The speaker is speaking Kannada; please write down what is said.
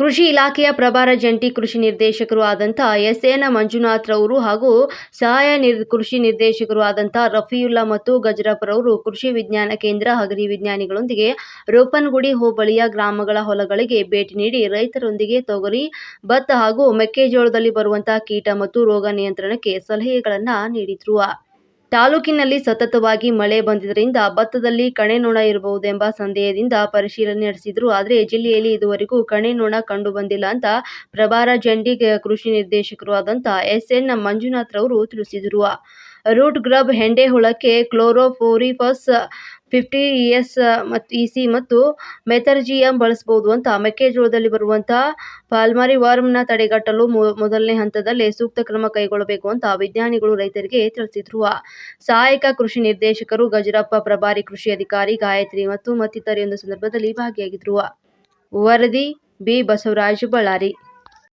ಕೃಷಿ ಇಲಾಖೆಯ ಪ್ರಭಾರ ಜಂಟಿ ಕೃಷಿ ನಿರ್ದೇಶಕರು ಆದಂಥ ಎಸ್ ಎನ್ ಮಂಜುನಾಥ್ರವರು ಹಾಗೂ ಸಹಾಯ ನಿರ್, ಕೃಷಿ ನಿರ್ದೇಶಕರು ಆದಂಥ ರಫಿಯುಲ್ಲಾ ಮತ್ತು ಗಜರಪ್ಪರವರು ಕೃಷಿ ವಿಜ್ಞಾನ ಕೇಂದ್ರ ಹಗರಿ ವಿಜ್ಞಾನಿಗಳೊಂದಿಗೆ ರೋಪನ್ಗುಡಿ ಹೋಬಳಿಯ ಗ್ರಾಮಗಳ ಹೊಲಗಳಿಗೆ ಭೇಟಿ ನೀಡಿ ರೈತರೊಂದಿಗೆ ತೊಗರಿ, ಭತ್ತ ಹಾಗೂ ಮೆಕ್ಕೆಜೋಳದಲ್ಲಿ ಬರುವಂತಹ ಕೀಟ ಮತ್ತು ರೋಗ ನಿಯಂತ್ರಣಕ್ಕೆ ಸಲಹೆಗಳನ್ನು ನೀಡಿದ್ರು. ತಾಲೂಕಿನಲ್ಲಿ ಸತತವಾಗಿ ಮಳೆ ಬಂದಿದ್ದರಿಂದ ಭತ್ತದಲ್ಲಿ ಕಣೆನೊಣ ಇರಬಹುದೆಂಬ ಸಂದೇಹದಿಂದ ಪರಿಶೀಲನೆ ನಡೆಸಿದ್ರು. ಆದರೆ ಜಿಲ್ಲೆಯಲ್ಲಿ ಇದುವರೆಗೂ ಕಣೆನೊಣ ಕಂಡು ಬಂದಿಲ್ಲ ಅಂತ ಪ್ರಭಾರ ಜಂಟಿ ಕೃಷಿ ನಿರ್ದೇಶಕರು ಆದಂತಹ ಎಸ್ ಎನ್ ಮಂಜುನಾಥ್ರವರು ತಿಳಿಸಿದರು. ರೂಟ್ ಗ್ರಬ್ ಹೆಂಡೆ ಹುಳಕ್ಕೆ ಕ್ಲೋರೋಫೋರಿಫಸ್ ಫಿಫ್ಟಿ ಎಸ್ ಮತ್ತು ಇಸಿ ಮತ್ತು ಮೆಥರ್ಜಿಯಂ ಬಳಸ್ಬೋದು ಅಂತ ಮೆಕ್ಕೆಜೋಳದಲ್ಲಿ ಬರುವಂಥ ಪಾಲ್ಮರಿ ವರ್ಮ್ನ ತಡೆಗಟ್ಟಲು ಮೊದಲನೇ ಹಂತದಲ್ಲೇ ಸೂಕ್ತ ಕ್ರಮ ಕೈಗೊಳ್ಳಬೇಕು ಅಂತ ವಿಜ್ಞಾನಿಗಳು ರೈತರಿಗೆ ತಿಳಿಸಿದ್ರು. ಸಹಾಯಕ ಕೃಷಿ ನಿರ್ದೇಶಕರು ಗಜರಪ್ಪ ಪ್ರಭಾರಿ ಕೃಷಿ ಅಧಿಕಾರಿ ಗಾಯತ್ರಿ ಮತ್ತು ಮತ್ತಿತರೊಂದು ಸಂದರ್ಭದಲ್ಲಿ ಭಾಗಿಯಾಗಿದ್ರು. ವರದಿ ಬಿ. ಬಸವರಾಜ್ ಬಳ್ಳಾರಿ.